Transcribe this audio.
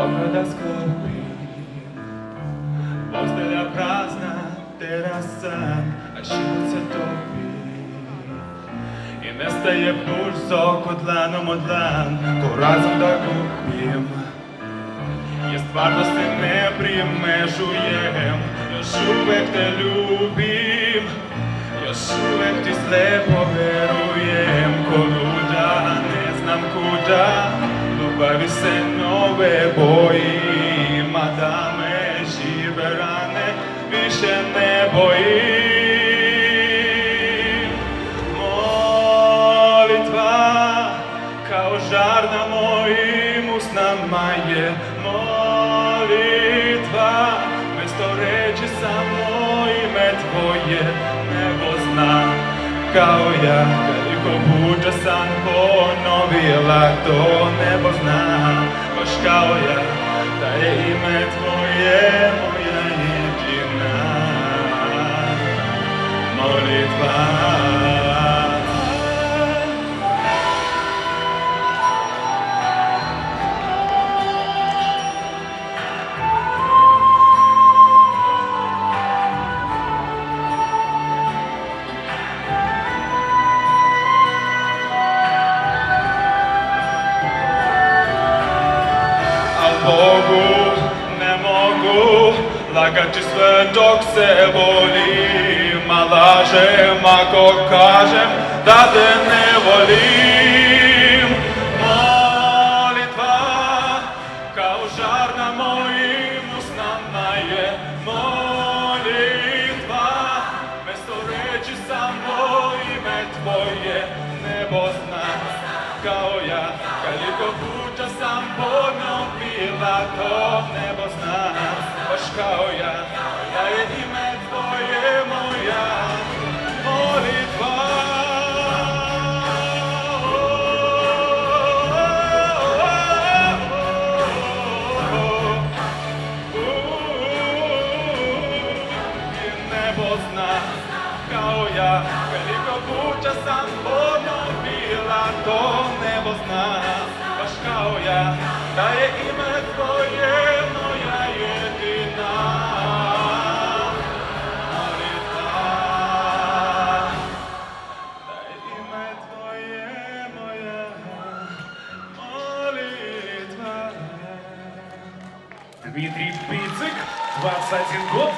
Ограда скорби, постеля празна тераса, а що це тобі? І не стає душ з окутланом отлан, то разом так купім. Є твардості не примежуєм, я шубек те любім, я шубек ти слепо веруєм, куда не знам куда, Любові все нове, бо više ne bojim. Molitva kao žar na mojim usnama je molitva. Mesto reći samo ime tvoje nebo zna kao ja. Koliko puta sam ponovila to nebo zna Baš kao ja. Da je ime tvoje mogu, ne né, mogu Плакати светок все болі, малажем, мако кажем, та де не волім. Молитва, као жар на моїм уснам нає, молитва, место речі само іме Твоє, небо зна, као я, каліко буджа сам Бог, піла, то небо зна. Kao ja. Da je ime tvoje moja molitva I nebo zna kao ja Koliko puta sam ponovila to nebo zna Baš kao ja. Da je ime Дмитрий Пицик, 21 год,